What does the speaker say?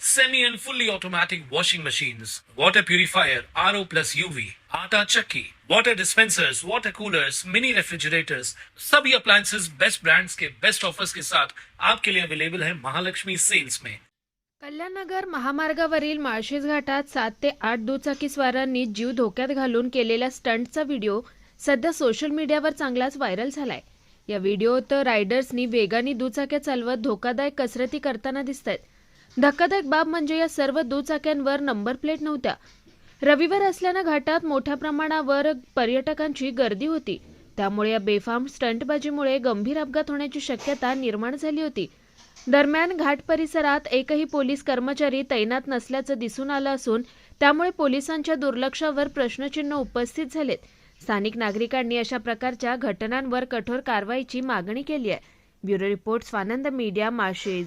semi and fully automatic washing machines, water purifier, RO plus UV, आटा चक्की, water dispensers, water coolers, mini refrigerators, सभी appliances best brands के best offers के साथ आपके लिए अवेलेबल है महालक्ष्मी सेल्स में कल्याणनगर महामार्गावरील माळशेज घाटात सात ते आठ दुचाकी स्वारांनी जीव धोक्यात घालून केलेल्या स्टंटचा व्हिडिओ सध्या सोशल मीडियावर चांगलाच व्हायरल झालाय. या व्हिडिओत रायडर्सनी वेगाने दुचाक्या चालवत धोकादायक कसरती करताना दिसत आहेत धक्कादायक बाब म्हणजे या सर्व दुचाक्यांवर नंबर प्लेट नव्हत्या. रविवार असल्यानं घाटात मोठ्या प्रमाणावर पर्यटकांची गर्दी होती. त्यामुळे या बेफाम स्टंटबाजीमुळे गंभीर अपघात होण्याची शक्यता निर्माण झाली होती. दरम्यान घाट परिसरात एकही पोलीस कर्मचारी तैनात नसल्याचं दिसून आलं असून त्यामुळे पोलिसांच्या दुर्लक्षावर प्रश्नचिन्ह उपस्थित झालेत. स्थानिक नागरिकांनी अशा प्रकारच्या घटनांवर कठोर कारवाईची मागणी केली आहे. Bureau report Swanand media Malshej.